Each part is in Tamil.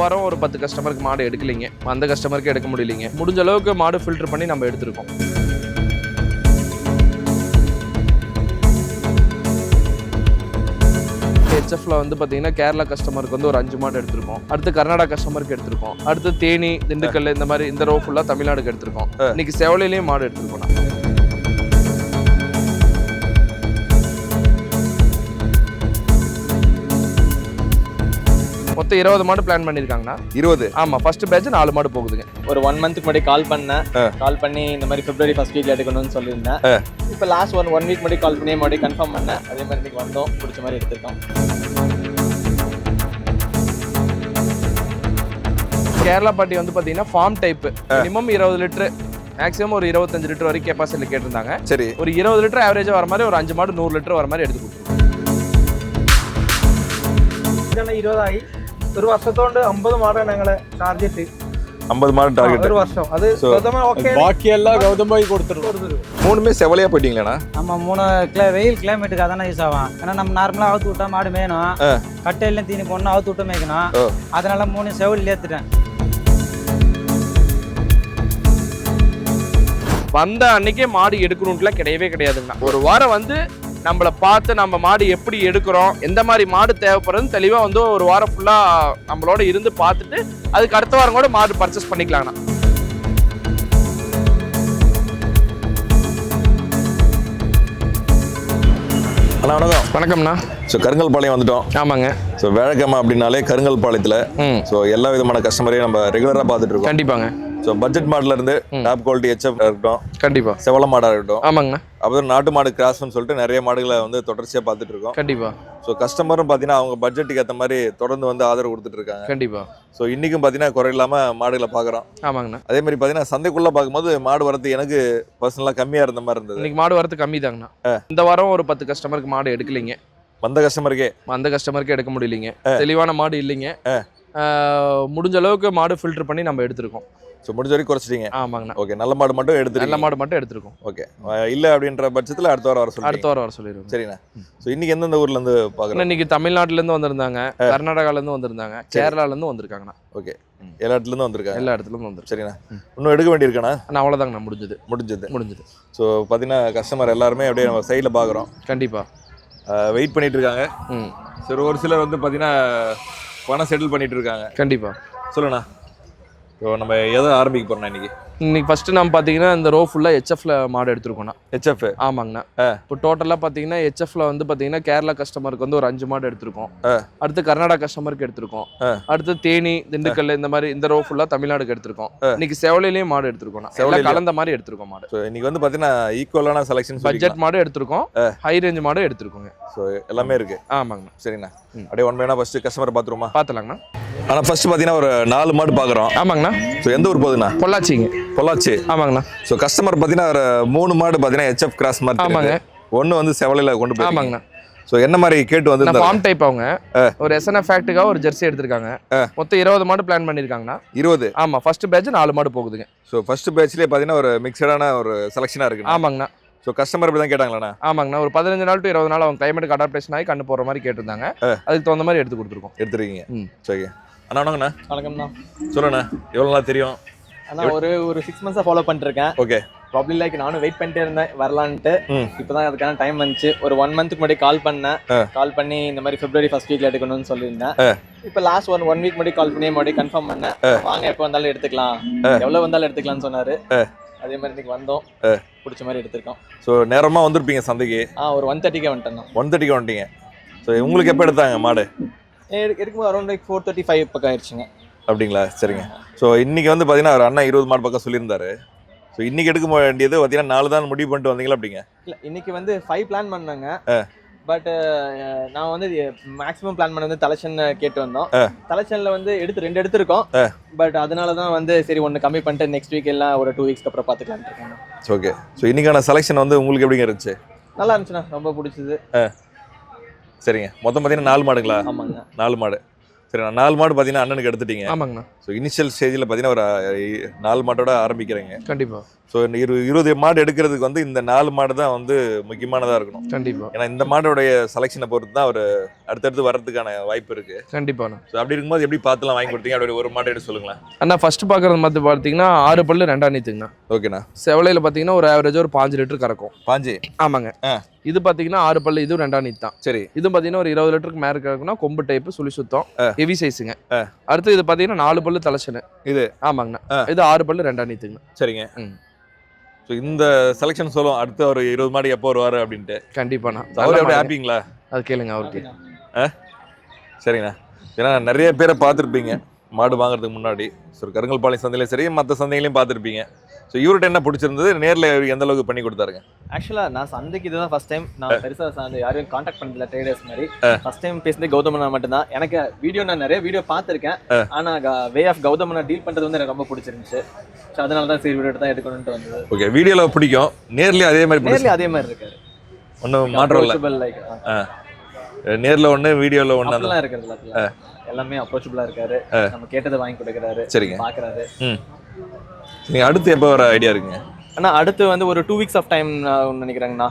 வாரம் ஒரு பத்து கஸ்டமருக்கு மாடு எடுக்கலைங்க. அந்த கஸ்டமருக்கு எடுக்க முடியலைங்க. முடிஞ்ச அளவுக்கு மாடு ஃபில்டர் பண்ணி நம்ம எடுத்திருக்கோம். ஹெச்எஃப்ல வந்து பார்த்தீங்கன்னா கேரளா கஸ்டமருக்கு வந்து ஒரு அஞ்சு மாடு எடுத்திருக்கோம். அடுத்து கர்நாடகா கஸ்டமருக்கு எடுத்திருக்கோம். அடுத்து தேனி திண்டுக்கல் இந்த மாதிரி இந்த ரோ ஃபுல்லாக தமிழ்நாடுக்கு எடுத்திருக்கோம். இன்னைக்கு செவலையிலேயும் மாடு எடுத்திருக்கோம் நான். மொத்தம் இருபது மாடு பிளான் பண்ணிருக்காங்கண்ணா. இருபது? ஆமா ஃபர்ஸ்ட் பேட்ச் நாலு மாடு போகுதுங்க. ஒரு ஒன் மந்த் முன்னாடி கால் பண்ணேன். கால் பண்ணி இந்த மாதிரி பிப்ரவரி ஃபர்ஸ்ட் வீக்ல எடுக்கணும்னு சொல்லியிருந்தேன். இப்போ லாஸ்ட் ஒன் ஒன் வீக் முன்னாடி கால் பண்ணி மறுபடியும் கன்ஃபார்ம் பண்ணேன். அதே மாதிரி இன்னைக்கு வந்தோம். பிடிச்ச மாதிரி எடுத்திருக்கோம். கேரளா பாட்டி வந்து பார்த்தீங்கன்னா ஃபார்ம் டைப் மினிமம் இருபது லிட்டரு மேக்ஸிமம் ஒரு இருபத்தஞ்சு லிட்டர் வரைக்கும் கெப்பாசிட்டியில் கேட்டிருந்தாங்க. சரி. ஒரு இருபது லிட்டர் ஆவரேஜாக வர மாதிரி ஒரு அஞ்சு மாடு நூறு லிட்டர் வர மாதிரி எடுத்து கொடுத்துருக்கோம். இருபதாயி. ഒരു വർഷത്തോണ്ട് അമ്പത് മാടാണ് ഞങ്ങളെ ടാർഗറ്റ് ஐம்பது மாடு டார்கெட் ഒരു വർഷം അത് So- ഗൗതമ ഓക്കെ பாக்கியெல்லாம் கௌதம் பாய் கொடுத்துருவோம் மூணுமே செவலையா போயிட்டீங்களேண்ணா நம்ம மூணு கிலோ வெயில் கிளைமேட்டுக்கு அதானே யூஸ் ஆகும் ஏன்னா நம்ம நார்மலாக அவுத்து விட்டா மாடு மேயணும் கட்டையில தீனி போடணும் அவுத்து விட்டு மேய்க்கணும் ஓ. அதனால மூணு செவில் ஏத்துட்டேன் வந்த அன்னைக்கே மாடு எடுக்கணும்ட்டுலாம் கிடையவே கிடையாதுங்கண்ணா ஒரு வாரம் வந்து நம்மளை பார்த்து நம்ம மாடு எப்படி எடுக்கிறோம் எந்த மாதிரி மாடு தேவைப்படுறதுன்னு தெளிவாக வந்து ஒரு வாரம் ஃபுல்லாக நம்மளோட இருந்து பார்த்துட்டு அதுக்கு அடுத்த வாரம் கூட மாடு பர்ச்சேஸ் பண்ணிக்கலாங்கண்ணா. அண்ணா வணக்கம். வணக்கம்ண்ணா. ஸோ கருங்கல் பாளையம் வந்துட்டோம். ஆமாங்க. ஸோ வேழக்கிழமை அப்படின்னாலே கருங்கல் பாளையத்தில் ம். ஸோ எல்லா விதமான கஸ்டமரையும் நம்ம ரெகுலராக பார்த்துட்டு இருக்கோம். கண்டிப்பாங்க. ஸோ பட்ஜெட் மாடல இருந்து டாப் குவாலிட்டி ஹெச்எஃப் இருக்கட்டும். கண்டிப்பா. செவல மாடாக இருக்கட்டும். ஆமாங்கண்ணா. அப்புறம் நாட்டு மாடு கிராஸ்னு சொல்லிட்டு நிறைய மாடுகளை வந்து தொடர்ச்சியாக பார்த்துட்டு இருக்கோம். கண்டிப்பா. ஸோ கஸ்டமரும் பார்த்தீங்கன்னா அவங்க பட்ஜெட்டுக்கு ஏற்ற மாதிரி தொடர்ந்து வந்து ஆதரவு கொடுத்துட்டு இருக்காங்க கண்டிப்பா. ஸோ இன்றைக்கும் பார்த்தீங்கன்னா குறை இல்லாமல் மாடுகளை பார்க்குறோம். ஆமாங்கண்ணா. அதே மாதிரி பார்த்தீங்கன்னா சந்தைக்குள்ளே பார்க்கும்போது மாடு வரது எனக்கு பர்சனலாக கம்மியாக இருந்த மாதிரி இருந்தது. இன்னைக்கு மாடு வரது கம்மி தாங்கண்ணா இந்த வாரம் ஒரு பத்து கஸ்டமருக்கு மாடு எடுக்கலைங்க. வந்த கஸ்டமருக்கே அந்த கஸ்டமருக்கு எடுக்க முடியலைங்க. தெளிவான மாடு இல்லைங்க. முடிஞ்ச அளவுக்கு மாடு ஃபில்டர் பண்ணி நம்ம எடுத்திருக்கோம். ஸோ முடிஞ்ச வரைக்கும் குறைச்சிட்டீங்க. ஆமாங்கண்ணா. ஓகே நல்ல மாடு மட்டும் நல்ல எடுத்துருக்கீங்க மாடு மட்டும் எடுத்திருக்கோம். ஓகே இல்லை அப்படின்ற பட்சத்தில் அடுத்த வாரம் வர சொல்லுங்க அடுத்த வாரம் வர சொல்லிடுவோம். சரிண்ணா. ஸோ இன்னைக்கு எந்தெந்த ஊர்லேருந்து பார்க்குறோம் இன்னைக்கு தமிழ்நாட்டுல இருந்து வந்திருந்தாங்க. கர்நாடகால இருந்து வந்திருந்தாங்க. கேரளால இருந்து வந்திருக்காங்கண்ணா. ஓகே எல்லா இடத்துலேருந்து வந்திருக்காங்க? எல்லா இடத்துல இருந்து வந்திருக்காங்க சரிண்ணா. இன்னும் எடுக்க வேண்டியிருக்காண்ணா? அண்ணா அவ்வளோதாங்கண்ணா முடிஞ்சது. முடிஞ்சது. முடிஞ்சது. ஸோ பார்த்தீங்கன்னா கஸ்டமர் எல்லாருமே அப்படியே நம்ம சைடில் பார்க்குறோம் கண்டிப்பா. வெயிட் பண்ணிட்டு இருக்காங்க ம். சரி ஒரு சிலர் வந்து பார்த்தீங்கன்னா பணம் செட்டில் பண்ணிட்டு இருக்காங்க கண்டிப்பா. சொல்லுண்ணா. ஸோ நம்ம எதை ஆரம்பிக்க போகிறோம் இன்னைக்கு? இன்னைக்கு ஃபர்ஸ்ட் நம்ம பார்த்தீங்கன்னா இந்த ரோ ஃபுல்லாக ஹெச்எஃப்ல மாடு எடுத்திருக்கோம்ண்ணா ஹெச்எஃப் ஆமாங்கண்ணா. இப்போ டோட்டலாக பார்த்தீங்கன்னா ஹெச்எஃப்ல வந்து பார்த்தீங்கன்னா கேரளா கஸ்டமருக்கு வந்து ஒரு அஞ்சு மாடு எடுத்திருக்கோம். அடுத்து கர்நாடகா கஸ்டமருக்கு எடுத்திருக்கோம். அடுத்து தேனி திண்டுக்கல் இந்த மாதிரி இந்த ரோ ஃபுல்லாக தமிழ்நாடுக்கு எடுத்திருக்கோம். இன்னைக்கு செவலையிலேயும் மாடு எடுத்திருக்கோம் செவலையிலயும். கலந்த மாதிரி எடுத்திருக்கோம் மாடு இன்னைக்கு வந்து பார்த்தீங்கன்னா ஈக்குவலான செலெக்ஷன் பட்ஜெட் மாடு எடுத்திருக்கோம். ஹை ரேஞ்ச் மாடு எடுத்திருக்கோங்க. ஸோ எல்லாமே இருக்கு. ஆமாங்கண்ணா. சரிண்ணா ம். அப்படியே ஒன் பையனா ஃபர்ஸ்ட் கஸ்டமர் பார்த்துருமா பார்த்துலாங்கண்ணா ஆனால் ஃபர்ஸ்ட் பார்த்தீங்கன்னா ஒரு நாலு மாடு பார்க்குறோம் ஆமாங்கண்ணா. ஸோ எந்த ஊர் போகுதுண்ணா? பொள்ளாச்சிங்க. பொள்ளாச்சி. ஆமாங்கண்ணா. ஸோ கஸ்டமர் பார்த்தீங்கன்னா ஒரு மூணு மாடு பார்த்தீங்கன்னா ஹெச்எஃப் கிராஸ் மாதிரி ஆமாங்க. ஒன்று வந்து செவலையில் கொண்டு போய் ஆமாங்கண்ணா. ஸோ என்ன மாதிரி கேட்டு வந்து ஃபார்ம் டைப் அவங்க. ஒரு எஸ்என்எஃப் ஃபேக்ட்டுக்காக ஒரு ஜெர்சி எடுத்திருக்காங்க. மொத்தம் இருபது மாடு பிளான் பண்ணியிருக்காங்கண்ணா. இருபது? ஆமாம் ஃபர்ஸ்ட் பேட்ச் நாலு மாடு போகுதுங்க. ஸோ ஃபர்ஸ்ட் பேட்ச்லேயே பார்த்தீங்கன்னா ஒரு மிக்சடான ஒரு செலெக்ஷனாக இருக்கு ஆமாங்கண்ணா. ஸோ கஸ்டமர் இப்படி தான் கேட்டாங்களாண்ணா? ஆமாங்கண்ணா. ஒரு பதினஞ்சு நாள் டு இருபது நாள் அவங்க கிளைமேட்டுக்கு அடாப்டேஷன் ஆகி கண்ணு போடுற மாதிரி கேட்டிருந்தாங்க. அதுக்கு தகுந்த மாதிரி எடுத்து கொடுத்துருக்கோம். எடுத்துருக்கீங்க. ம். சரி அண்ணா வணக்கண்ணா வணக்கம்ண்ணா. சொல்லுண்ணா எவ்வளோ நாள் தெரியும்? அண்ணா ஒரு ஒரு சிக்ஸ் மந்த்ஸாக ஃபாலோ பண்ணிருக்கேன். ஓகே. ப்ராப்ளம் லைக் நானும் வெயிட் பண்ணிட்டே இருந்தேன் வரலான்ட்டு. இப்போதான் அதுக்கான டைம் வந்துச்சு. ஒரு ஒன் மந்த்துக்கு முன்னாடி கால் பண்ணேன். கால் பண்ணி இந்த மாதிரி பிப்ரவரி ஃபர்ஸ்ட் வீக்ல எடுக்கணும்னு சொல்லியிருந்தேன். இப்போ லாஸ்ட் ஒன் ஒன் வீக் முன்னாடி கால் பண்ணி மறுபடியும் கன்ஃபார்ம் பண்ணேன். வாங்க எப்போ வந்தாலும் எடுத்துக்கலாம். எவ்வளவு வந்தாலும் எடுத்துக்கலாம்னு சொன்னாரு. அதே மாதிரி இன்னைக்கு வந்தோம். பிடிச்ச மாதிரி எடுத்திருக்கோம். ஸோ நேரமாக வந்திருப்பீங்க சந்தைக்கு? ஆ ஒரு ஒன் தேர்ட்டிக்கே வந்துட்டேன் ஒன் தேர்ட்டிக்கு வந்துட்டீங்க. ஸோ உங்களுக்கு எப்போ எடுத்தாங்க மாடு? எடுக்கும்போது around like four thirty five பக்கம் ஆயிடுச்சுங்க. அப்படிங்களா? சரிங்க. ஸோ இன்னைக்கு வந்து பார்த்தீங்கன்னா ஒரு அண்ணா இருபது மாடு பக்கம் சொல்லியிருந்தாரு. ஸோ இன்னைக்கு எடுக்க வேண்டியது பார்த்தீங்கன்னா நாலு தான் முடிவு பண்ணிட்டு வந்தீங்களா அப்படிங்க? இல்ல இன்னைக்கு வந்து ஃபைவ் பிளான் பண்ணாங்க. பட் நான் வந்து மேக்ஸிமம் பிளான் பண்ண வந்து தலைச்சன் கேட்டு வந்தோம். தலைச்சன்ல வந்து எடுத்து ரெண்டு எடுத்திருக்கோம். பட் அதனால தான் வந்து சரி ஒன்று கம்மி பண்ணிட்டு நெக்ஸ்ட் வீக் எல்லாம் ஒரு டூ வீக்ஸ்க்கு அப்புறம் பார்த்துக்கலாம்னு இருக்கேன் ஓகே ஸோ இன்னைக்கான செலெக்ஷன் வந்து உங்களுக்கு எப்படிங்க இருந்துச்சு? நல்லா இருந்துச்சுண்ணா. ரொம்ப பிடிச்சது. சரிங்க. மொத்தம் பார்த்தீங்கன்னா நாலு மாடுங்களா? ஆமாங்க. நாலு மாடு. சரி நான் நாலு மாடு பார்த்தீங்கன்னா அண்ணனுக்கு எடுத்துட்டீங்க. ஆமாங்கண்ணா. ஸோ இனிஷியல் ஸ்டேஜில் பார்த்தீங்கன்னா ஒரு நாலு மாட்டோட ஆரம்பிக்கிறீங்க. கண்டிப்பா. ஸோ இரு இருபது மாடு எடுக்கிறதுக்கு வந்து இந்த நாலு மாடு தான் வந்து முக்கியமானதாக இருக்கணும். கண்டிப்பா. ஏன்னா இந்த மாடோடைய செலெக்ஷனை பொறுத்து தான் அவர் அடுத்தடுத்து வர்றதுக்கான வாய்ப்பு இருக்கு. கண்டிப்பாண்ணா ஸோ அப்படி இருக்கும்போது எப்படி பார்த்துலாம் வாங்கி கொடுத்தீங்க? அப்படி ஒரு மாடு எடுத்து சொல்லுங்களேன். அண்ணா ஃபர்ஸ்ட் பார்க்குறது மாதிரி பார்த்தீங்கன்னா ஆறு பல்லு ரெண்டாம் நீத்துங்கண்ணா ஓகேண்ணா செவலையில் பார்த்தீங்கன்னா ஒரு ஆவரேஜ் ஒரு பாஞ்சு லிட்டர் கறக்கும். பாஞ்சு? ஆமாங்க. இது பார்த்தீங்கன்னா ஆறு பல்லு இதுவும் ரெண்டாம் நீத் தான் சரி. இது பார்த்தீங்கன்னா ஒரு இருபது லிட்டருக்கு மேலே கறக்கும்னா கொம்பு டைப்பு சுழி சுத்தம் ஹெவி சைஸுங்க. அடுத்து இது பார்த்தீங்கன்னா நாலு பல்லு தலைச்சனு இது? ஆமாங்கண்ணா. இது ஆறு பல்லு ரெண்டாம் நீத்துங்கண்ணா சரிங்க. ஸோ இந்த செலெக்ஷன் சொல்லும் அடுத்த ஒரு இருபது மாடு எப்போ வருவாரு அப்படின்ட்டு. கண்டிப்பாண்ணா அவர் எப்படி. ஹாப்பிங்களா அது கேளுங்க அவருக்கு சரிண்ணா. ஏன்னா நிறைய பேரை பார்த்துருப்பீங்க. மாடு வாங்குறதுக்கு முன்னாடி. ஸோ கருங்கல்பாளையம் சந்தையிலையும் சரி மற்ற சந்தைகளையும் பார்த்துருப்பீங்க. ஸோ இவர்கிட்ட என்ன பிடிச்சிருந்தது? நேரில் எந்த அளவுக்கு பண்ணி கொடுத்தாருங்க? ஆக்சுவலா நான் சந்தைக்கு இதுதான் ஃபர்ஸ்ட் டைம் நான் பெருசா சந்தை யாரையும் காண்டாக்ட் பண்ணல ட்ரேடர்ஸ் மாதிரி. ஃபர்ஸ்ட் டைம் பேசுனது கௌதமனா மட்டும்தான். எனக்கு வீடியோ நான் நிறைய வீடியோ பார்த்திருக்கேன். ஆனா வே ஆஃப் கௌதமனா டீல் பண்றது வந்து எனக்கு ரொம்ப பிடிச்சிருந்துச்சு. ஸோ அதனால தான் சரி வீடியோ தான் எடுக்கணும்னு வந்தது. ஓகே வீடியோவில் பிடிக்கும். நேர்லேயும் அதே மாதிரி பிடிச்சி நேர்லயும் அதே மாதிரி இருக்காரு. ஒன்றும் மாற்றம் இல்லை. லைக் நேரில் ஒன்று வீடியோவில் ஒன்று அப்படிலாம் இருக்கிறது எல்லாமே அப்ரோச்சபிளா இருக்காரு. நம்ம கேட்டதை வாங்கி கொடுக்குறாரு. சரிங்க. பாக்குறாரு. நீங்கள் அடுத்து எப்போ வர ஐடியா இருக்குங்க? ஆனா அடுத்து வந்து ஒரு டூ வீக்ஸ் ஆஃப் டைம் நினைக்கிறேங்கண்ணா.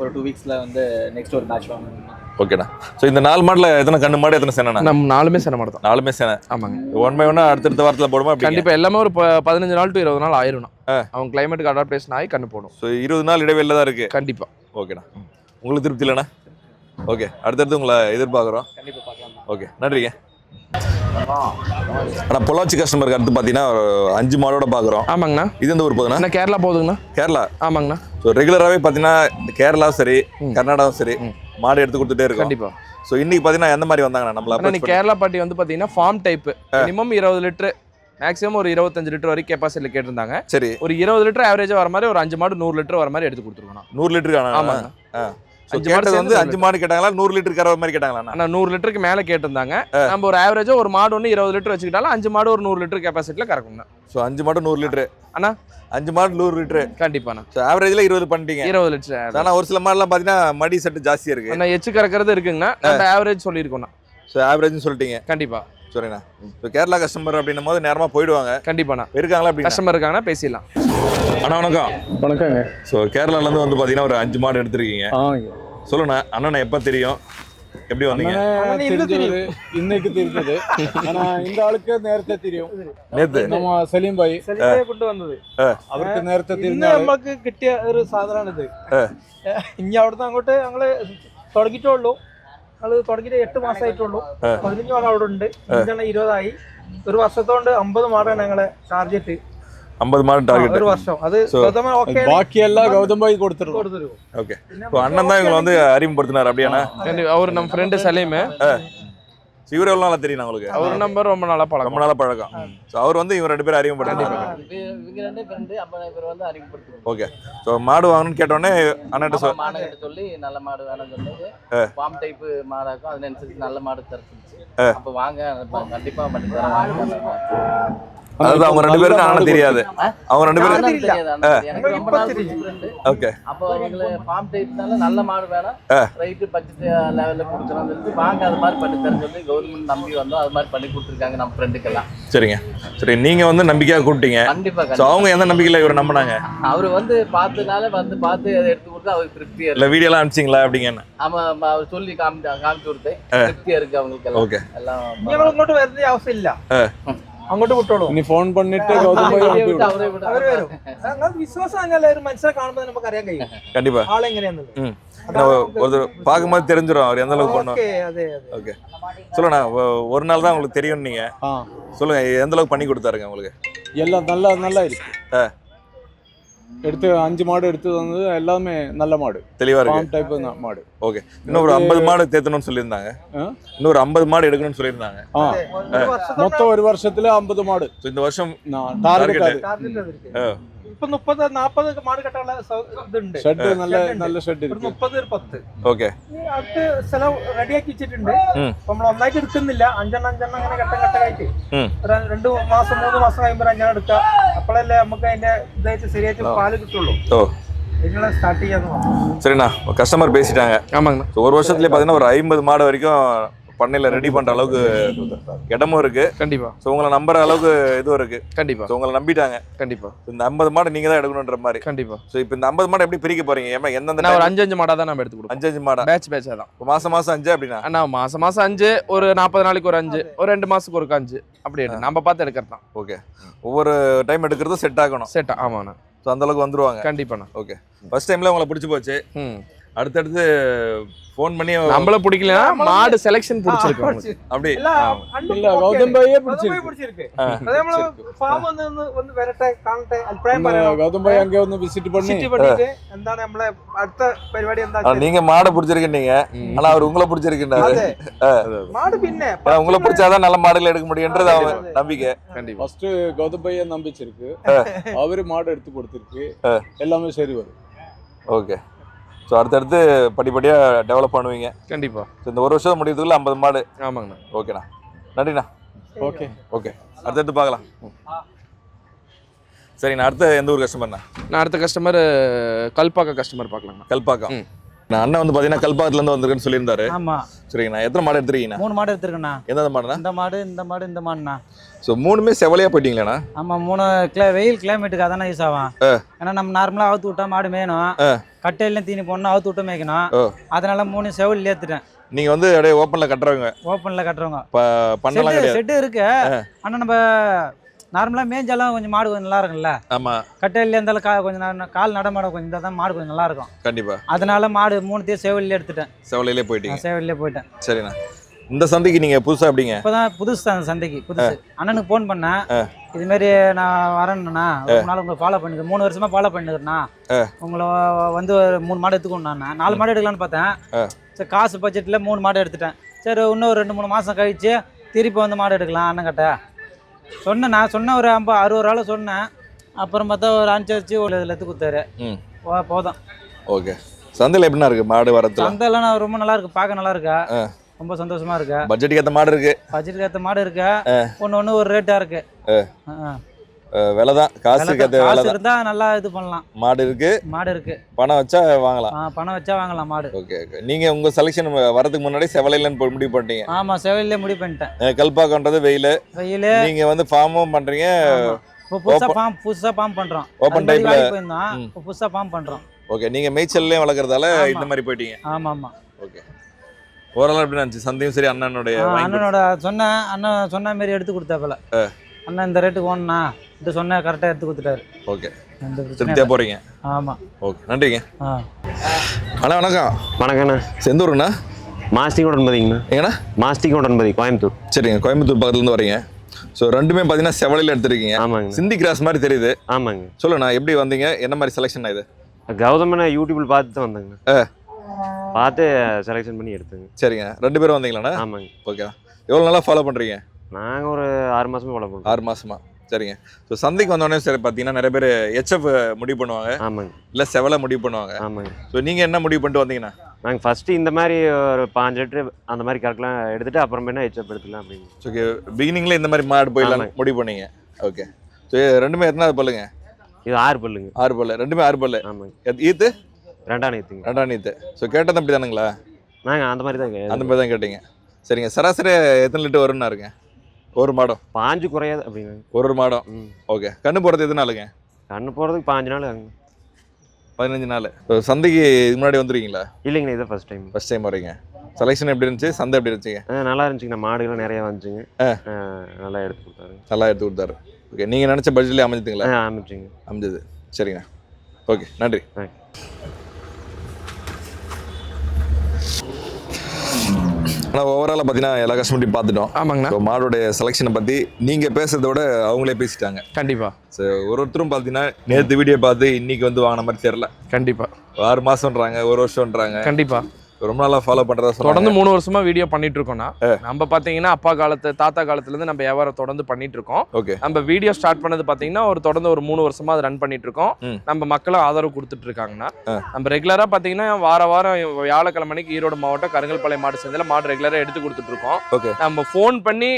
ஒரு டூ வீக்ஸ்ல வந்து நெக்ஸ்ட் ஒரு மேட்ச் வாங்கணும் ஓகேண்ணா ஸோ இந்த நாலு மாடில் எத்தனை கண்ணு மாடு எத்தனை சேனண்ணா? நம்ம நாலுமே சின மாடு தான் நாலுமே சேனை. ஆமாங்க. ஒன் பை ஒன்னா அடுத்தடுத்த வாரத்தில் போடுமா அப்படி கண்டிப்பா எல்லாமே ஒரு பதினஞ்சு நாள் டு இருபது நாள் ஆயிரும்ண்ணா. அவங்க கிளைமேட்டுக்கு அடாப்டேஷன் ஆகி கண்ணு போடும். ஸோ இருபது நாள் இடைவெளியில் தான் இருக்குது கண்டிப்பா. ஓகேண்ணா உங்களுக்கு திருப்தி இல்லைண்ணா? ஓகே அடுத்தடுத்து உங்களை எதிர்பார்க்குறோம். கண்டிப்பா பார்க்கலாம் ஓகே நன்றிங்க. ஆனால் பொள்ளாச்சி கஸ்டமருக்கு அடுத்து பார்த்தீங்கன்னா ஒரு அஞ்சு மாடோட பார்க்குறோம் ஆமாங்கண்ணா. இது எந்த ஊர் போகுதுண்ணா? கேரளா போகுதுங்கண்ணா? கேரளா. ஆமாங்கண்ணா. ஸோ ரெகுலராகவே பார்த்தீங்கன்னா கேரளாவும் சரி. கர்நாடகாவும் சரி. மாடு எடுத்து கொடுத்துட்டே இருக்கோம். கண்டிப்பா. ஸோ இன்னைக்கு பார்த்தீங்கன்னா எந்த மாதிரி வந்தாங்கண்ணா நம்மள கேரளா பாட்டி வந்து பாத்தீங்கன்னா ஃபார்ம் டைப் மினிமம் இருபது லிட்டர் மேக்ஸிமம் ஒரு இருபத்தஞ்சு லிட்டர் வரைக்கும் கெப்பாசிட்டியில் கேட்டிருந்தாங்க. சரி. ஒரு இருபது லிட்டர் ஆவரேஜா வர மாதிரி ஒரு அஞ்சு மாடு நூறு லிட்டர் வர மாதிரி எடுத்து கொடுத்துருக்கோம் நூறு லிட்டருக்கு ஆமாங்க அஞ்சு மாடு வந்து அஞ்சு மாடு கேட்டாங்களா? நூறு லிட்டர் கறவை மாதிரி கேட்டாங்களா ஆனா நூறு லிட்டருக்கு மேல கேட்டிருந்தாங்க. நம்ம ஒரு ஆவரேஜா ஒரு மாடு ஒன்று இருபது லிட்டர் வச்சுக்கிட்டாலும் அஞ்சு மாடு ஒரு நூறு லிட்டர் கெப்பாசிட்டியில கறக்கும்ண்ணா. ஸோ அஞ்சு மாடு நூறு லிட்டரு அண்ணா. அஞ்சு மாடு நூறு லிட்டரு கண்டிப்பாண்ணா. ஸோ ஆவரேஜில் இருபது பண்ணிட்டீங்க. இருபது லிட்டர் ஆனால் ஒரு சில மாடுலாம் பார்த்தீங்கன்னா மடி செட்டு ஜாஸ்தியாக இருக்கு. அண்ணா எச்சு கறக்கிறது இருக்குங்கண்ணா. நம்ம ஆவரேஜ் சொல்லியிருக்கோண்ணா ஸோ ஆவரேஜ்னு சொல்லிட்டீங்க. கண்டிப்பா. சரிண்ணா இப்போ கேரளா கஸ்டமர் அப்படின்னும் போது நேரமாக போயிடுவாங்க கண்டிப்பாண்ணா இருக்காங்களா அப்படின்னா கஸ்டமர் இருக்காங்கன்னா பேசிடலாம் அண்ணா வணக்கம் வணக்கங்க ஸோ கேரளாலேருந்து வந்து பார்த்தீங்கன்னா ஒரு அஞ்சு மாடு எடுத்திருக்கீங்க ஆ சொல்லுண்ணா அண்ணனை எப்போ தெரியும் எப்படி வந்தீங்க அண்ணனை தெரிஞ்சது இன்னைக்கு தெரிஞ்சது ஆனா இந்த ஆளுக்கு നേരത്തെ தெரியும் நேத்து നമ്മ സലീം ഭായി സെലിബ്രേ കൊണ്ടുവന്നത് അവർക്ക് നേരത്തെ ഇന്ന് தெரிஞ்ச ആള് നമ്മൾക്ക് കിട്ടിയ ഒരു സാധനമാണിത് ഇനി അവിടുന്ന് അങ്ങോട്ട് ഞങ്ങള് തുടങ്ങിയിട്ടുള്ളൂ ഞങ്ങള് തുടങ്ങിയിട്ട് എട്ട് മാസമായിട്ടുള്ളൂ പതിനഞ്ച് മാസം അവിടെ ഉണ്ട് അഞ്ചെണ്ണം ഇരുപതായി ഒരു വർഷത്തോണ്ട് അമ്പത് മാടാണ് ഞങ്ങളെ ടാർഗറ്റ് ஐம்பது மாடு டார்கெட் ഒരു വർഷം അത് So, ഗൗതമൻ ഓക്കെ ബാക്കിയെല്ലാം ഗൗതം ഭായി കൊടുത്തിരുന്നു കൊടുത്തിരുന്നു ஓகே இப்போ அண்ணன் தான் இவங்களை வந்து அறிமுகப்படுத்தினார் அப்படியாண்ணா கண்டிப்பா அவர் நம்ம ஃப்ரெண்டு சலீமு ஸோ இவர் எவ்வளோ நாளாக தெரியும் உங்களுக்கு? அவர் நம்பர் ரொம்ப நாளா ரொம்ப பழக்கம். நாளாக பழக்கம் ஸோ அவர் வந்து இவங்க ரெண்டு பேரும் அறிமுகப்படுத்தினார். இவங்க ரெண்டு ஃப்ரெண்டு அப்போ இவர் வந்து அறிமுகப்படுத்தி ஓகே ஸோ மாடு வாங்கணும்னு கேட்டோடனே அண்ணன்ட்ட சொல் மாடு கிட்ட சொல்லி நல்ல மாடு வேணும்னு சொன்னது ஃபார்ம் டைப் மாடா இருக்கும் அதுல அனுசரிச்சு நல்ல மாடு தரச்சு அப்ப வாங்க அப்ப கண்டிப்பா பண்ணி தரேன் வாங்க அதாவது அவங்க ரெண்டு பேருக்கு ஆனா தெரியாது அவங்க ரெண்டு பேரும் ஓகே. அப்போ அவங்கள ஃபார்ம் டைப்னால நல்ல மாடு வேணும். ரைட் பட்ஜெட் லெவல்ல கொடுக்கறோம் வாங்க அது மாதிரி பண்ணி தரேன் சொல்லி கவர்மெண்ட் நம்பி வந்தோம். அது மாதிரி பண்ணி கொடுத்துருக்காங்க நம்ம ஃப்ரெண்டுக்கெல்லாம் சரிங்க. சரி நீங்க வந்து நம்பிக்கையா கூப்பிட்டீங்க. கண்டிப்பா அவங்க எந்த நம்பிக்கையில இவர் நம்பினாங்க? அவர் வந்து பார்த்தனால வந்து பார்த்து அதை எடுத்து கொடுத்து அவருக்கு திருப்தியா இல்ல வீடியோ எல்லாம் அனுப்பிச்சிங்களா அப்படிங்க ஆமா அவர் சொல்லி காமிச்சு காமிச்சு கொடுத்தேன். திருப்தியா இருக்கு அவங்களுக்கு ஓகே. எல்லாம் மட்டும் வருது அவசியம் இல்ல. അങ്ങോട്ട് വിട്ടോളൂ. ഇനി ഫോൺ പണിട്ട് അവര് വരും. വിശ്വാസം അങ്ങനെ ഒരു മനുഷ്യരെ കാണുമ്പോൾ നമുക്ക് பார்க்கும்போது தெரிஞ்சிடும் அவர் எந்த அளவுக்கு பண்ணுவோம் ஓகே சொல்லுண்ணா ஒரு நாள் தான் உங்களுக்கு தெரியும் நீங்க சொல்லுங்க எந்த அளவுக்கு பண்ணி கொடுத்தாருங்க உங்களுக்கு எல்லாம் நல்லா நல்லா இருக்கு எடுத்து அஞ்சு மாடு எடுத்து வந்தது எல்லாமே நல்ல மாடு. தெளிவா இருக்கு. டைப் மாடு. ஓகே இன்னும் ஒரு ஐம்பது மாடு தேத்தணும்னு சொல்லியிருந்தாங்க. இன்னும் ஒரு ஐம்பது மாடு எடுக்கணும்னு சொல்லியிருந்தாங்க. மொத்தம் ஒரு வருஷத்துல ஐம்பது மாடு. இந்த வருஷம் டார்கெட் அது ടാർഗറ്റ് അതിരിക്കും. ആ. ഇപ്പൊ മുപ്പത് നാപ്പത് മാട് കെട്ടാനുള്ള സൗ- ഇതുണ്ട് ஷெட் நல்ல Shed ഉണ്ട്. நல்ல ஷெட் ഒരു இருக்கு മുപ്പത് ഒരു പത്ത് ஓகே ഇനി അടുത്ത് സ്ഥലം റെഡിയാക്കി വെച്ചിട്ടുണ്ട് ഉം. അപ്പൊ നമ്മൾ ഒന്നായിട്ട് എടുക്കുന്നില്ല അഞ്ചെണ്ണം അഞ്ചെണ്ണം അങ്ങനെ ഘട്ടം ഘട്ടമായിട്ട് ഉം. ഒരു രണ്ട് മാസം മൂന്ന് മാസം കഴിയുമ്പോൾ അഞ്ചെണ്ണം എടുക്കുക അപ്പോഴല്ലേ നമുക്ക് അതിന്റെ ഇതായിട്ട് ശരിയായിട്ട് പാല് കിട്ടുള്ളൂ ஓ ഇതിനുള്ള സ്റ്റാർട്ട് ചെയ്യാന്ന് പറഞ്ഞു சரிண்ணா கஸ்டமர் பேசிட்டாங்க ஆமாங்கண்ணா ஸோ ஒரு வருஷத்துலேயே பார்த்தீங்கன்னா ஒரு ஐம்பது மாடு வரைக்கும் பண்ணையில ரெடி பண்ற அளவுக்கு இடமும் இருக்கு. கண்டிப்பா. ஸோ உங்களை நம்புற அளவுக்கு இதுவும் இருக்கு. கண்டிப்பா. ஸோ உங்களை நம்பிட்டாங்க. கண்டிப்பா. இந்த ஐம்பது மாடு நீங்க தான் எடுக்கணுன்ற மாதிரி. கண்டிப்பா. ஸோ இப்போ இந்த ஐம்பது மாடு எப்படி பிரிக்க போறீங்க? ஏமா எந்தெந்த நான் ஒரு அஞ்சு அஞ்சு மாடா தான் நம்ம எடுத்து கொடுப்போம். அஞ்சு அஞ்சு மாடா? பேட்ச் பேட்சா தான். மாசம் மாசம் அஞ்சு அப்படின்னா? அண்ணா மாசம் மாசம் அஞ்சு ஒரு நாற்பது நாளைக்கு ஒரு அஞ்சு ஒரு ரெண்டு மாசத்துக்கு ஒரு அஞ்சு. அப்படி எடுத்து நம்ம பார்த்து எடுக்கிறது தான். ஓகே ஒவ்வொரு டைம் எடுக்கிறதும் செட் ஆகணும். செட்டா ஆமாண்ணா. ஸோ அந்த அளவுக்கு வந்துருவாங்க. கண்டிப்பாண்ணா. ஓகே ஃபர்ஸ்ட் டைம்ல உங்களை பிடிச்சி போச்சு. ம். அடுத்தடுத்து ஃபோன் பண்ணி நம்மள பிடிக்கலனா மாடு செலெக்ஷன் பிடிச்சிருக்கு உங்களுக்கு. அப்படி எல்லாம் അണ്ണും ഇല്ല okay. ഗൗതം ഭായിയെ ഗൗതം പിടിച്ചിരിക്കും ഭായി പിടിച്ചിരിക്ക്. അത് നമ്മള് farm ഒന്ന് ഒന്ന് ഒന്ന് വരട്ടെ കാണട്ടെ അഭിപ്രായം ഒന്ന് പറയണം ഗൗതം ഭായി അങ്ങേ ഒന്ന് വിസിറ്റ് பண்ணி വിസിറ്റ് പണിയിട്ട് എന്താണ് നമ്മളെ അടുത്ത പരിപാടി എന്താ ஆனா, நீங்க மாடை பிடிச்சிருக்கீங்க ம். ஆனா அவர் உங்களை பிடிச்சிருக்கின்றாரு അതെ മാട് പിന്നെ ஏன்னா உங்களை பிடிச்சாதான் நல்ல மாடுகள் எடுக்க முடியுன்றது അതെ, அவன் അതെ. நம்பிக்கை கண்டிப்பா ஃபர்ஸ்ட் கௌதம் பையை நம்பிச்சிருக்கு அவரு மாடு எடுத்து கொடுத்திருக்கு எல்லாமே சரி வரும் ஓகே ஸோ அடுத்தடுத்து படிப்படியா டெவலப் பண்ணுவீங்க. கண்டிப்பா. ஸோ இந்த ஒரு வருஷம் முடியறதுக்குள்ள ஐம்பது மாடு. ஆமாங்கண்ணா. ஓகேண்ணா நன்றிண்ணா. ஓகே. ஓகே அடுத்தடுத்து பார்க்கலாம். சரிண்ணா அடுத்த எந்த ஊர் கஸ்டமர்ண்ணா நான் அடுத்த கஸ்டமர் கல்பாக்க கஸ்டமர் பார்க்கலாங்கண்ணா. கல்பாக்கம். நான் அண்ணன் வந்து பார்த்தீங்கன்னா கல்பாக்கத்துலேருந்து வந்திருக்குன்னு சொல்லியிருந்தாரு. ஆமா. சரிங்கண்ணா எத்தனை மாடு எடுத்துருக்கீங்கண்ணா? மூணு மாடு எடுத்துருக்கண்ணா. எந்தெந்த மாடுண்ணா? இந்த மாடு இந்த மாடு இந்த மாடுண்ணா. ஸோ மூணுமே செவலையா போயிட்டீங்களாண்ணா? ஆமா மூணு கிளை வெயில் கிளைமேட்டுக்கு அதானே யூஸ் ஆகும். ஏன்னா நம்ம நார்மலா அவுத்து விட்டா மாடு மேயணும். கட்டையில தீனி போடணும் அவுத்து விட்டு மேய்க்கணும். அதனால மூணு செவில் ஏத்துட்டேன். நீங்கள் வந்து அப்படியே ஓப்பனில் கட்டுறவங்க. ஓப்பன்ல கட்டுறவங்க. பண்ணலாம் செட்டு இருக்கு. ஆனா நம்ம நார்மலா மேய்ஞ்சாலும் கொஞ்சம் மாடு கொஞ்சம் நல்லா இருக்கும்ல. ஆமாம் கட்டையில இருந்தாலும் கா கொஞ்சம் கால் நடமாட கொஞ்சம் இருந்தால் தான் மாடு கொஞ்சம் நல்லா இருக்கும். கண்டிப்பாக அதனால மாடு மூணுத்தையும் செவிலே எடுத்துட்டேன் செவலையிலே போயிட்டீங்க. செவிலே போயிட்டேன். சரிண்ணா. இந்த சந்தைக்கு நீங்கள் புதுசாக எப்படிங்க? இப்போதான் புதுசு தான் சந்தைக்கு புதுசு. அண்ணனுக்கு ஃபோன் பண்ணேன். இது மாதிரி நான் வரேன்னா ஒரு நாள் உங்களை ஃபாலோ பண்ணிக்கிறேன் மூணு வருஷமா ஃபாலோ பண்ணிக்கிறேண்ணா உங்களை வந்து மூணு மாடு நான். நாலு மாடு எடுக்கலாம்னு பார்த்தேன். சரி காசு பட்ஜெட்டில் மூணு மாடு எடுத்துட்டேன். சரி இன்னும் ரெண்டு மூணு மாதம் கழிச்சு திருப்பி வந்து மாடு எடுக்கலாம் அண்ணன்கிட்ட சொன்னேன் நான் சொன்ன ஒரு ஐம்பது அறுபது ரூபால சொன்னேன். அப்புறம் பார்த்தா ஒரு அனுசரிச்சு ஒரு இதில் எடுத்து கொடுத்தாரு. போதும். ஓகே. சந்தையில் எப்படிண்ணா இருக்குது மாடு வரத்துல? சந்தையெல்லாம் நான் ரொம்ப நல்லா இருக்கு பார்க்க நல்லா இருக்கா? ரொம்ப சந்தோஷமா இருக்கா. பட்ஜெட்டுக்கு ஏற்ற மாடு இருக்கு. பட்ஜெட்டுக்கு ஏற்ற மாடு இருக்கா. ஒன்று ஒன்று ஒரு ரேட்டாக இருக்கு. விலை தான் காசுக்கு ஏற்ற விலை தான் இருந்தா நல்லா இது பண்ணலாம். மாடு இருக்கு. மாடு இருக்கு. பணம் வச்சா வாங்கலாம். பணம் வச்சா வாங்கலாம் மாடு. Okay okay. நீங்கள் உங்கள் செலெக்ஷன் வரதுக்கு முன்னாடி செவலையிலன்னு முடிவு பண்ணிட்டீங்க. ஆமா செவிலே முடிவு பண்ணிட்டேன். கல்பாக்கன்றது வெயில். வெயில். நீங்கள் வந்து ஃபார்மும் பண்ணுறீங்க இப்போ புதுசா ஃபார்ம் புதுசா ஃபார்ம் பண்றோம். Open அது மாதிரி type ல- வேலைக்கு போயிருந்தோம். ம். இப்போ புதுசா ஃபார்ம் பண்றோம். ஓகே நீங்கள் மேய்ச்சல்லையும் வளர்க்குறதால. இந்த மாதிரி போயிட்டீங்க. ஆமா ஆமா. ஓகே. ஓரளவு எப்படி இருந்துச்சு சந்தையும் சரி அண்ணனுடைய அண்ணனோட சொன்ன அண்ணன் சொன்ன மாதிரி எடுத்து கொடுத்தாப்புல. அண்ணன் இந்த ரேட்டுக்கு ஓடனா இது சொன்ன கரெக்டா எடுத்து கொடுத்துட்டாரு. ஓகே. எந்த திருப்தியாக இல்லை. போகிறீங்க ஆமா. ஓகே. நன்றிங்க. அண்ணா வணக்கம். வணக்கண்ணா. செந்தூருண்ணா மாஸ்டிக் உடன்பதிங்கண்ணா எங்கண்ணா? மாஸ்டிக் உடன்பதி கோயம்புத்தூர். சரிங்க. கோயம்புத்தூர் பக்கத்துலேருந்து வரீங்க. ஸோ ரெண்டுமே பார்த்தீங்கன்னா செவலையில் எடுத்திருக்கீங்க. ஆமாங்க சிந்தி கிராஸ் மாதிரி தெரியுது. ஆமாங்க சொல்லுண்ணா எப்படி வந்தீங்க? என்ன மாதிரி செலெக்ஷன் இது? கௌதமனை யூடியூப்ல பார்த்து தான் வந்தேங்கண்ணா பார்த்து செலெக்ஷன் பண்ணி எடுத்துங்க. சரிங்க. ரெண்டு பேரும் வந்தீங்களாண்ணா? ஆமாங்க. ஓகே. எவ்வளோ நாளாக ஃபாலோ பண்ணுறீங்க நாங்கள் ஒரு ஆறு மாசமா ஃபாலோ பண்ணுறோம் ஆறு மாசமா. சரிங்க. ஸோ சந்தைக்கு வந்தோடனே சரி பார்த்தீங்கன்னா நிறைய பேர் ஹெச்எஃப் முடிவு பண்ணுவாங்க. ஆமாங்க. இல்லை செவலை முடிவு பண்ணுவாங்க. ஆமாங்க. ஸோ நீங்கள் என்ன முடிவு பண்ணிட்டு வந்தீங்கண்ணா? நாங்கள் ஃபர்ஸ்ட் இந்த மாதிரி ஒரு பாஞ்சு லிட்டரு அந்த மாதிரி கறக்கலாம் எடுத்துட்டு அப்புறமேனா ஹெச்அப் எடுத்துக்கலாம் அப்படின்னு. ஓகே பிகினிங்கில் இந்த மாதிரி மாடு போயிடலாம். முடிவு பண்ணீங்க. ஓகே ஸோ ரெண்டுமே எத்தனாவது பல்லுங்க? இது ஆறு பல்லுங்க. ஆறு பல்லு. ரெண்டுமே ஆறு பல்லு. ஆமாங்க. ஈத்து? ரெண்டாம் நேத்துங்க ரெண்டாம் நீத்து ஸோ கேட்டது அப்படி தானுங்களா நாங்கள் அந்த மாதிரி தான் அந்த மாதிரி தான் கேட்டீங்க. சரிங்க. சராசரி எத்தனை லிட்டர் வரும்னா இருங்க. ஒரு மாடம். பாஞ்சு குறையாது அப்படிங்க. ஒரு ஒரு மாடம். ஓகே. கண்ணு போடுறது எத்தனை நாளுங்க? கண்ணு போகிறதுக்கு பாஞ்சு நாள் ஆகுங்க. பதினஞ்சு நாள். ஸோ சந்தைக்கு இதுக்கு முன்னாடி வந்துருக்கீங்களா? இல்லைங்கண்ணா இதான் ஃபர்ஸ்ட் டைம் ஃபர்ஸ்ட் டைம் வரீங்க. செலெக்ஷன் எப்படி இருந்துச்சு? சந்தை எப்படி இருந்துச்சுங்க? நல்லா இருந்துச்சுங்கண்ணா மாடுகளும் நிறைய வந்துச்சுங்க. நல்லா எடுத்து கொடுத்தாரு. நல்லா எடுத்து கொடுத்தாரு. ஓகே நீங்கள் நினச்ச பட்ஜெட்லேயே அமைஞ்சுதுங்களா? ஆ ஆரம்பிச்சுங்க அமைஞ்சது. சரிங்க. ஓகே நன்றி. ஆனால் ஓவராலாக பார்த்தீங்கன்னா எல்லா கஸ்டமர்ட்டையும் பார்த்துட்டோம். ஆமாங்கண்ணா. ஸோ மாடோடைய செலெக்ஷனை பற்றி நீங்கள் பேசுறத விட அவங்களே பேசிட்டாங்க. கண்டிப்பா. ஸோ ஒரு ஒருத்தரும் பார்த்தீங்கன்னா நேற்று வீடியோ பார்த்து இன்னைக்கு வந்து வாங்கின மாதிரி தெரில கண்டிப்பா. ஆறு மாதம்ன்றாங்க ஒரு வருஷம்ன்றாங்க. கண்டிப்பா. ரொம்ப நாளாக ஃபாலோ பண்ணுறதா தொடர்ந்து சொல்கிறாங்க மூணு வருஷமா வீடியோ பண்ணிட்டு இருக்கோம்னா நம்ம பாத்தீங்கன்னா அப்பா காலத்து தாத்தா காலத்துல இருந்து நம்ம வியாபாரம் தொடர்ந்து பண்ணிட்டு இருக்கோம். ஓகே. நம்ம வீடியோ ஸ்டார்ட் பண்ணது பாத்தீங்கன்னா ஒரு தொடர்ந்து ஒரு மூணு வருஷமா அதை ரன் பண்ணிட்டு இருக்கோம். நம்ம மக்களும் ஆதரவு கொடுத்துட்டு இருக்காங்கன்னா நம்ம ரெகுலரா பாத்தீங்கன்னா வார வாரம் வியாழக்கிழமைக்கு ஈரோடு மாவட்டம் கருங்கல்பாளையம் மாடு சந்தையில மாடு ரெகுலரா எடுத்து கொடுத்துட்டு இருக்கோம். ஓகே. நம்ம ஃபோன் பண்ணி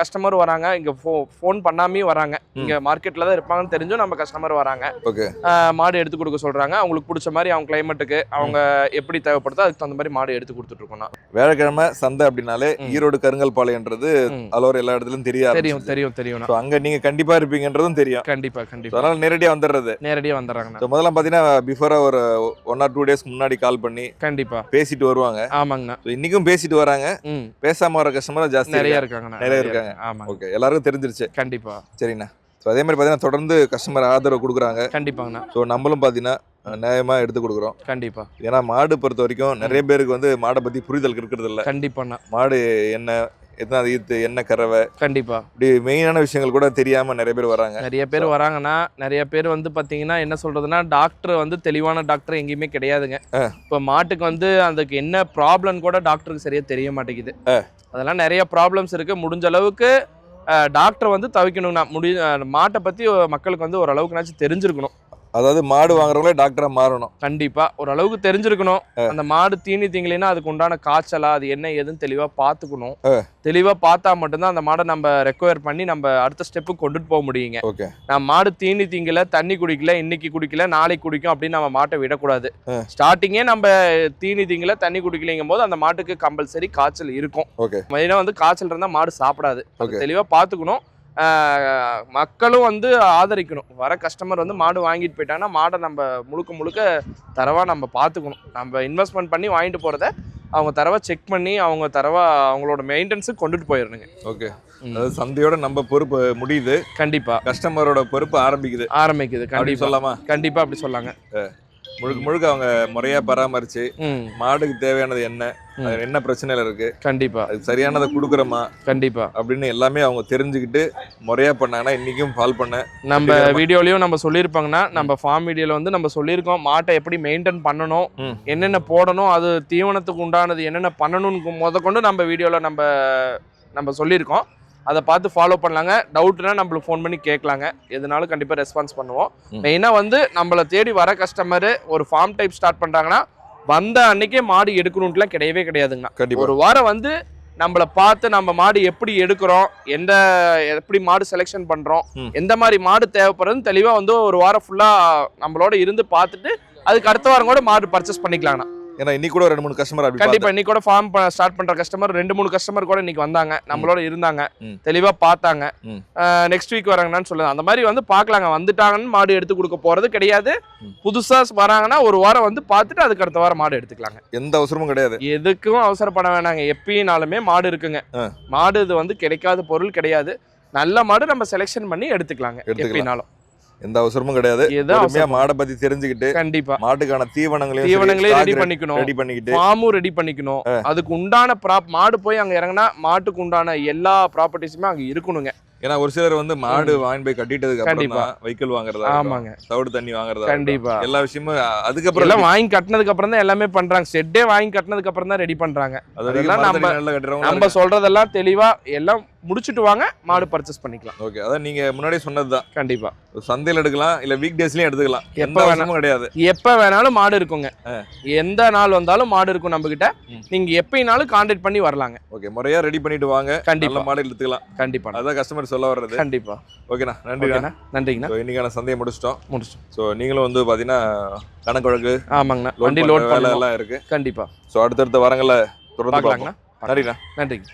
கஸ்டமர் வராங்க. இங்க ஃபோன் பண்ணாமையும் வராங்க. இங்க மார்க்கெட்ல தான் இருப்பாங்கன்னு தெரிஞ்சும் நம்ம கஸ்டமர் வராங்க. ஓகே. மாடு எடுத்து கொடுக்க சொல்றாங்க. அவங்களுக்கு பிடிச்ச மாதிரி அவங்க கிளைமேட்டுக்கு அவங்க எப்படி தேவைப்படுதோ அதுக்கு அந்த மாதிரி மாடு எடுத்து கொடுத்துட்டு இருக்கோம்னா வேலைக்கிழமை சந்தை அப்படின்னாலே. ஈரோடு கருங்கல் பாளையன்றது. அலோர் எல்லா இடத்துலயும் தெரிய தெரியும். தெரியும் தெரியும்ண்ணா So, அங்க நீங்க கண்டிப்பா இருப்பீங்கன்றதும் தெரியும். கண்டிப்பா கண்டிப்பா. அதனால நேரடியா வந்துடுறது நேரடியா வந்துடுறாங்கண்ணா ஸோ முதல்ல பார்த்தீங்கன்னா பிஃபோரா ஒரு ஒன் ஆர் டூ டேஸ்க்கு முன்னாடி கால் பண்ணி கண்டிப்பா. பேசிட்டு வருவாங்க. ஆமாங்கண்ணா. ஸோ இன்னைக்கும் பேசிட்டு வராங்க. பேசாம வர கஸ்டமர் ஜாஸ்தி நிறைய இருக்காங்க. நிறைய இருக்காங்க. ஆமாங்க. ஓகே எல்லாருக்கும் தெரிஞ்சிருச்சு. கண்டிப்பா. சரிண்ணா. ஸோ அதே மாதிரி பார்த்தீங்கன்னா தொடர்ந்து கஸ்டமர் ஆதரவு கொடுக்குறாங்க. கண்டிப்பாங்கண்ணா. ஸோ நம்மளும் பார்த்தீங்கன்னா நியாயமாக எடுத்து கொடுக்குறோம். கண்டிப்பா. ஏன்னா மாடு பொறுத்த வரைக்கும் நிறைய பேருக்கு வந்து மாடை பற்றி புரிதல் இருக்கிறது இல்ல கண்டிப்பாண்ணா. மாடு என்ன எத்தனை ஈத்து என்ன கறவை? கண்டிப்பா. இப்படி மெயினான விஷயங்கள் கூட தெரியாம நிறைய பேர் வராங்க. நிறைய பேர் வராங்கன்னா நிறைய பேர் வந்து பாத்தீங்கன்னா என்ன சொல்றதுன்னா டாக்டர் வந்து தெளிவான டாக்டர் எங்கேயுமே கிடையாதுங்க. இப்போ மாட்டுக்கு வந்து அதுக்கு என்ன ப்ராப்ளம் கூட டாக்டருக்கு சரியா தெரிய மாட்டேங்குது. அதெல்லாம் நிறைய ப்ராப்ளம்ஸ் இருக்கு. முடிஞ்ச அளவுக்கு டாக்டர் வந்து தவிக்கணும்னா முடி மாட்டை பத்தி மக்களுக்கு வந்து ஓரளவுக்குனாச்சும் தெரிஞ்சிருக்கணும். அதாவது மாடு வாங்குறவங்களே டாக்டரா மாறணும். கண்டிப்பா. ஓரளவுக்கு தெரிஞ்சிருக்கணும். அந்த மாடு தீனி திங்கலைன்னா அதுக்கு உண்டான காய்ச்சலா அது என்ன ஏதுன்னு தெளிவா பாத்துக்கணும். தெளிவா பார்த்தா மட்டும்தான் அந்த மாடை நம்ம ரெக்கவர் பண்ணி நம்ம அடுத்த ஸ்டெப்பு கொண்டுட்டு போக முடியுங்க. ஓகே. நான் மாடு தீனி திங்கல தண்ணி குடிக்கல இன்னைக்கு குடிக்கல நாளைக்கு குடிக்கும் அப்படின்னு நம்ம மாட்டை விடக்கூடாது. ஸ்டார்டிங்கே நம்ம தீனி திங்கல தண்ணி குடிக்கலைங்கும் போது அந்த மாட்டுக்கு கம்பல்சரி காய்ச்சல் இருக்கும். ஓகே. மெயினாக வந்து காய்ச்சல் இருந்தால் மாடு சாப்பிடாது. அது Okay. மக்களும் வந்து ஆதரிக்கணும். வர கஸ்டமர் வந்து மாடு வாங்கிட்டு போயிட்டாங்கன்னா மாடை நம்ம முழுக்க முழுக்க தரவா நம்ம பார்த்துக்கணும் நம்ம இன்வெஸ்ட்மெண்ட் பண்ணி வாங்கிட்டு போகிறத அவங்க தரவா செக் பண்ணி அவங்க தரவா அவங்களோட மெயின்டெனன்ஸுக்கு கொண்டுட்டு போயிடணுங்க ஓகே. அதாவது சந்தையோட நம்ம பொறுப்பு முடியுது. கண்டிப்பா. கஸ்டமரோட பொறுப்பு ஆரம்பிக்குது. ஆரம்பிக்குது. அப்படி கண்டிப்பா. சொல்லலாமா? கண்டிப்பா அப்படி சொல்லாங்க. முழுக்க முழுக்க அவங்க முறையா பராமரிச்சு மாடுக்கு தேவையானது என்ன. அது என்ன பிரச்சனைகள் இருக்கு கண்டிப்பா. அதுக்கு சரியானதை கொடுக்குறோமா கண்டிப்பா. அப்படின்னு எல்லாமே அவங்க தெரிஞ்சுக்கிட்டு முறையா பண்ணாங்கன்னா இன்னைக்கும் ஃபால் பண்ண நம்ம வீடியோலயும் நம்ம சொல்லியிருப்பாங்கன்னா நம்ம ஃபார்ம் வீடியோல வந்து நம்ம சொல்லியிருக்கோம் மாட்டை எப்படி மெயின்டைன் பண்ணணும். என்னென்ன போடணும் அது தீவனத்துக்கு உண்டானது என்னென்ன பண்ணணும்னு முத கொண்டு நம்ம வீடியோல நம்ம நம்ம சொல்லியிருக்கோம். அதை பார்த்து ஃபாலோ பண்ணலாங்க. டவுட்னா நம்மளுக்கு ஃபோன் பண்ணி கேட்கலாங்க. எதுனாலும் கண்டிப்பாக ரெஸ்பான்ஸ் பண்ணுவோம். மெயினாக வந்து நம்மளை தேடி வர கஸ்டமரு ஒரு ஃபார்ம் டைப் ஸ்டார்ட் பண்ணுறாங்கன்னா வந்த அன்னைக்கே மாடு எடுக்கணுன்ட்டுலாம் கிடையவே கிடையாதுங்கண்ணா கண்டிப்பா. ஒரு வாரம் வந்து நம்மளை பார்த்து நம்ம மாடு எப்படி எடுக்கிறோம் எந்த எப்படி மாடு செலெக்ஷன் பண்றோம் ம். எந்த மாதிரி மாடு தேவைப்படுறதுன்னு தெளிவா வந்து ஒரு வாரம் ஃபுல்லா நம்மளோட இருந்து பார்த்துட்டு அதுக்கு அடுத்த வாரம் கூட மாடு பர்ச்சேஸ் பண்ணிக்கலாம்ண்ணா ஏன்னா இன்னைக்கு கூட ரெண்டு மூணு கஸ்டமர் கண்டிப்பா இன்னைக்கு கூட ஃபார்ம் ஸ்டார்ட் பண்ற கஸ்டமர் ரெண்டு மூணு கஸ்டமர் கூட இன்னைக்கு வந்தாங்க. நம்மளோட இருந்தாங்க. தெளிவா பார்த்தாங்க. நெக்ஸ்ட் வீக் வராங்கன்னு சொல்லுங்க. அந்த மாதிரி வந்து பார்க்கலாங்க. வந்துட்டாங்கன்னு மாடு எடுத்து கொடுக்க போறது கிடையாது. புதுசா வராங்கன்னா ஒரு வாரம் வந்து பார்த்துட்டு அதுக்கு அடுத்த வாரம் மாடு எடுத்துக்கலாங்க. எந்த அவசரமும் கிடையாது. எதுக்கும் அவசரப்பட வேணாங்க. எப்பயினாலுமே மாடு இருக்குங்க. மாடு இது வந்து கிடைக்காத பொருள் கிடையாது. நல்ல மாடு நம்ம செலெக்ஷன் பண்ணி எடுத்துக்கலாங்க. எடுத்துக்கலாம். எந்த அவசரமும் கிடையாது. மாடை பத்தி தெரிஞ்சுக்கிட்டு கண்டிப்பா. மாட்டுக்கான தீவனங்களையும் தீவனங்களையும் ரெடி பண்ணிக்கணும். ரெடி பண்ணிக்கிட்டு. ஃபார்மும் ரெடி பண்ணிக்கணும். அதுக்கு உண்டான ப்ராப் மாடு போய் அங்க இறங்கினா மாட்டுக்கு உண்டான எல்லா ப்ராப்பர்ட்டிஸுமே அங்க இருக்கணுங்க. ஏன்னா ஒரு சிலர் வந்து மாடு வாங்கி போய் கட்டிட்டதுக்கு அப்புறம் கண்டிப்பா. வைக்கல் வாங்குறதா ஆமாங்க. தவிடு தண்ணி வாங்குறதா கண்டிப்பா. எல்லா விஷயமும் அதுக்கப்புறம் எல்லாம் வாங்கி கட்டினதுக்கு அப்புறம் தான் எல்லாமே பண்றாங்க. செட்டே வாங்கி கட்டினதுக்கு அப்புறம் தான் ரெடி பண்றாங்க. அதெல்லாம் நம்ம நம்ம சொல்றதெல்லாம் தெளிவா எல்லாம் முடிச்சிட்டு வாங்க மாடு பர்ச்சேஸ் பண்ணிக்கலாம். ஓகே அதான் நீங்க முன்னாடியே சொன்னதுதான். கண்டிப்பா. சந்தையில எடுக்கலாம் இல்ல வீக் டேஸ்லயும் எடுத்துக்கலாம். எப்ப எந்த வேணா- அவசரமும் கிடையாது. எப்ப வேணாலும் மாடு இருக்குங்க. எந்த நாள் வந்தாலும் மாடு இருக்கும் நம்ம கிட்ட. நீங்க எப்பயினாலும் கான்டாக்ட் பண்ணி வரலாங்க. ஓகே முறையா ரெடி பண்ணிட்டு வாங்க. கண்டிப்பா. மாடு எடுத்துக்கலாம் கண்டிப்பா. அதான் கஸ்டமர் சொல்ல வர்றது. கண்டிப்பா. ஓகேண்ணா நன்றிண்ணா. நன்றிங்கண்ணா. இன்னைக்கான சந்தையை முடிச்சிட்டோம். முடிச்சோம் ஸோ நீங்களும் வந்து பாத்தீங்கன்னா கணக்கு வழக்கு ஆமாங்கண்ணா வண்டி லோட் வேலை எல்லாம் இருக்கு. கண்டிப்பா. ஸோ அடுத்தடுத்த வாரங்கள்ல தொடர்ந்து பார்க்கலாங்கண்ணா. நன்றிண்ணா. நன்றிங்க.